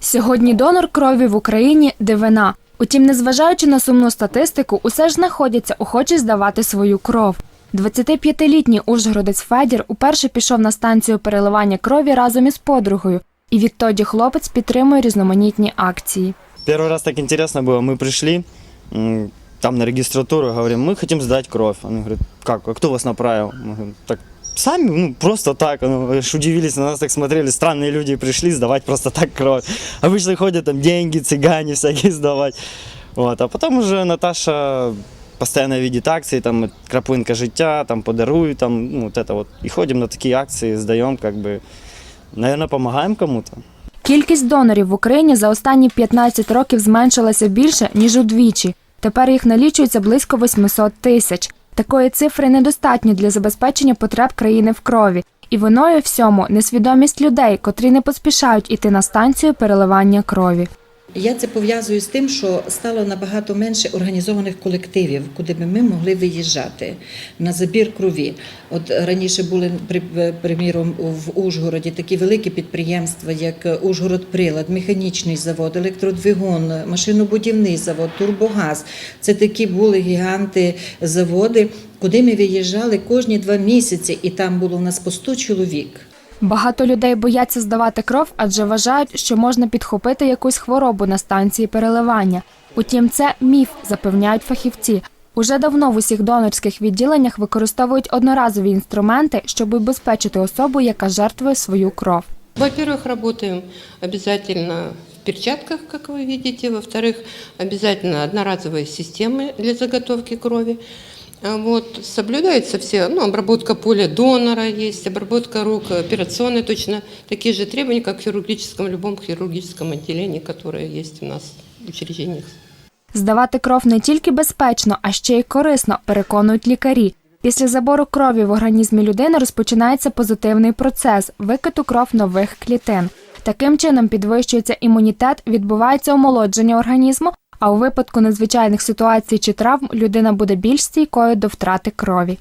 Сьогодні донор крові в Україні дивина. Утім, незважаючи на сумну статистику, усе ж знаходяться охочі здавати свою кров. 25-літній ужгородець Федір уперше пішов на станцію переливання крові разом із подругою, і відтоді хлопець підтримує різноманітні акції. Первый раз так интересно было, мы пришли, м, там на регистратуру, говорим, мы хотим сдать кровь. Он говорит, как, а кто вас направил? Мы говорим, так сами, ну просто так, ну, аж удивились, на нас так смотрели, странные люди пришли сдавать просто так кровь. Обычно ходят там деньги, цыгане всякие сдавать. Вот, а потом уже Наташа постоянно видит акции, там краплинка життя, там подаруй, там, ну, вот это вот. И ходим на такие акции, сдаем, как бы, наверное, помогаем кому-то. Кількість донорів в Україні за останні 15 років зменшилася більше, ніж удвічі. Тепер їх налічується близько 800 тисяч. Такої цифри недостатньо для забезпечення потреб країни в крові. І виною всьому несвідомість людей, котрі не поспішають іти на станцію переливання крові. Я це пов'язую з тим, що стало набагато менше організованих колективів, куди би ми могли виїжджати на забір крові. От раніше були приміром в Ужгороді такі великі підприємства, як Ужгород-Прилад, механічний завод, електродвигун, машинобудівний завод, Турбогаз. Це такі були гіганти заводи, куди ми виїжджали кожні два місяці, і там було у нас по 100 чоловік. Багато людей бояться здавати кров, адже вважають, що можна підхопити якусь хворобу на станції переливання. Утім, це міф, запевняють фахівці. Уже давно в усіх донорських відділеннях використовують одноразові інструменти, щоб убезпечити особу, яка жертвує свою кров. Во-первых, работаем обязательно в перчатках, как вы видите. Во-вторых, обязательно одноразовые системы для заготовки крови. А Вот, соблюдаются все, ну, обработка поля донора есть, обработка рук, операционные точно такие же требования, как в хирургическом, любом хирургическом отделении, которое есть у нас в учреждениях. Здавати кров не тільки безпечно, а ще й корисно, переконують лікарі. Після забору крові в організмі людини розпочинається позитивний процес викиту кров нових клітин. Таким чином підвищується імунітет, відбувається омолодження організму, а у випадку надзвичайних ситуацій чи травм людина буде більш стійкою до втрати крові.